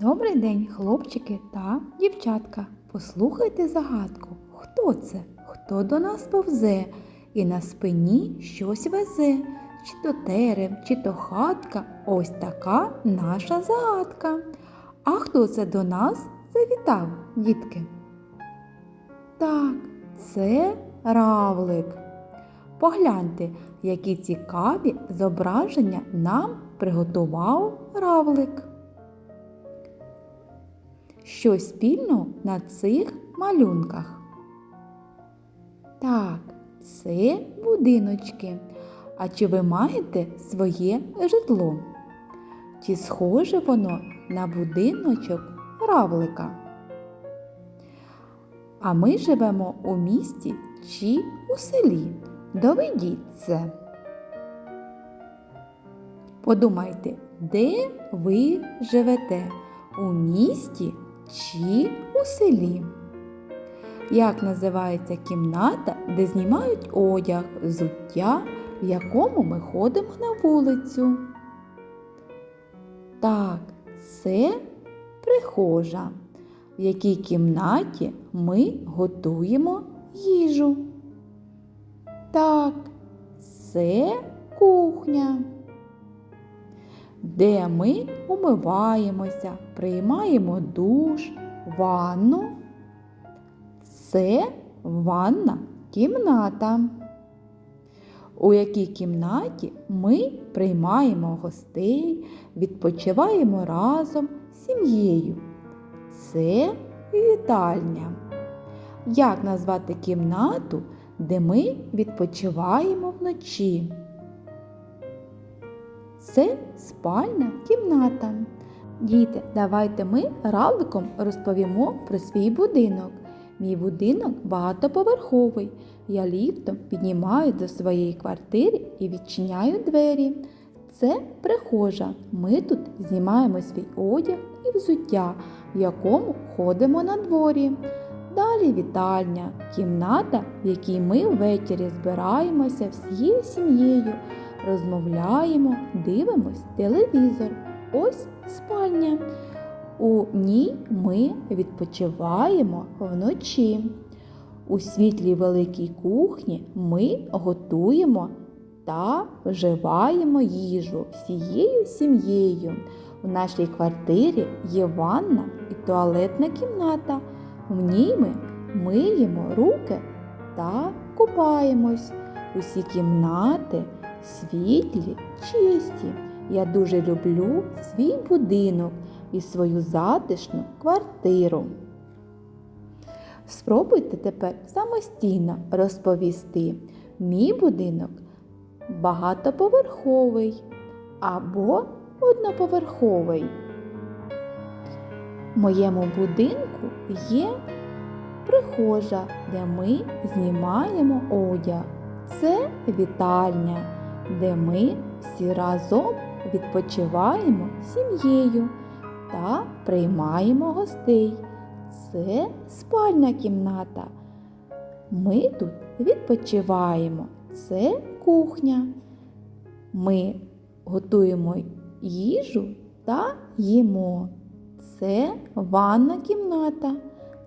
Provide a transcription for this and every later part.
Добрий день, хлопчики та дівчатка. Послухайте загадку. Хто це? Хто до нас повзе і на спині щось везе? Чи то терем, чи то хатка, ось така наша загадка. А хто це до нас завітав, дітки? Так, це равлик. Погляньте, які цікаві зображення нам приготував равлик. Що спільно на цих малюнках? Так, це будиночки. А чи ви маєте своє житло? Чи схоже воно на будиночок равлика? А ми живемо у місті чи у селі? Доведіть це. Подумайте, де ви живете? У місті чи у селі? Як називається кімната, де знімають одяг, взуття, в якому ми ходимо на вулицю? Так, це прихожа, в якій кімнаті ми готуємо їжу. Так, це кухня, де ми умиваємося, приймаємо душ, ванну. Це ванна кімната, у якій кімнаті ми приймаємо гостей, відпочиваємо разом з сім'єю. Це вітальня. Як назвати кімнату, де ми відпочиваємо вночі? Це спальна кімната. Діти, давайте ми равликом розповімо про свій будинок. Мій будинок багатоповерховий. Я ліфтом піднімаю до своєї квартири і відчиняю двері. Це прихожа. Ми тут знімаємо свій одяг і взуття, в якому ходимо на дворі. Далі вітальня, кімната, в якій ми ввечері збираємося всією сім'єю, розмовляємо, дивимось телевізор. Ось спальня. У ній ми відпочиваємо вночі. У світлій великій кухні ми готуємо та вживаємо їжу всією сім'єю. У нашій квартирі є ванна і туалетна кімната. В ній ми миємо руки та купаємось. Усі кімнати світлі, чисті. Я дуже люблю свій будинок і свою затишну квартиру. Спробуйте тепер самостійно розповісти. Мій будинок багатоповерховий або одноповерховий. В моєму будинку є прихожа, де ми знімаємо одяг. Це вітальня, де ми всі разом відпочиваємо сім'єю та приймаємо гостей. Це спальна кімната. Ми тут відпочиваємо. Це кухня. Ми готуємо їжу та їмо. Це ванна кімната,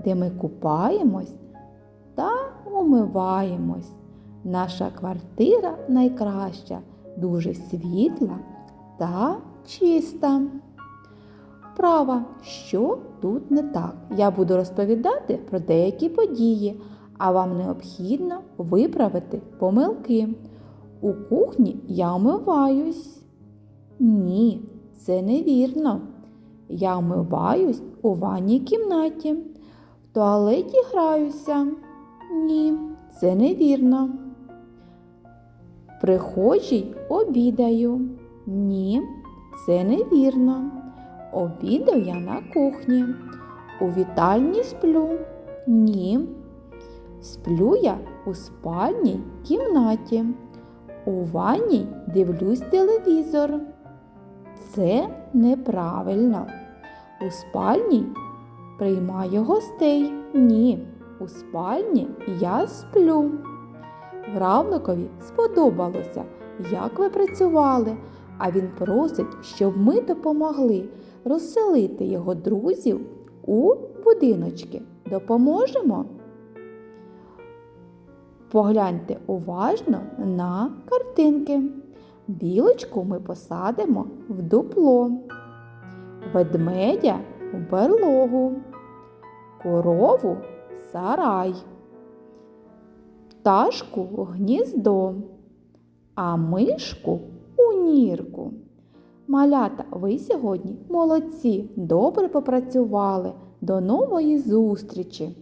де ми купаємось та умиваємось. Наша квартира найкраща, дуже світла та чиста. Вправа, що тут не так? Я буду розповідати про деякі події, а вам необхідно виправити помилки. У кухні я омиваюсь. Ні, це невірно. Я омиваюсь у ванній кімнаті. В туалеті граюся. Ні, це невірно. Прихожій обідаю. Ні, це невірно. Обідаю я на кухні. У вітальні сплю. Ні. Сплю я у спальній кімнаті. У ванній дивлюсь телевізор. Це неправильно. У спальні приймаю гостей. Ні. У спальні я сплю. Вравликові сподобалося, як ви працювали, а він просить, щоб ми допомогли розселити його друзів у будиночки. Допоможемо? Погляньте уважно на картинки. Білочку ми посадимо в дупло, ведмедя в берлогу, корову сарай, пташку в гніздо, а мишку у нірку. Малята, ви сьогодні молодці, добре попрацювали. До нової зустрічі!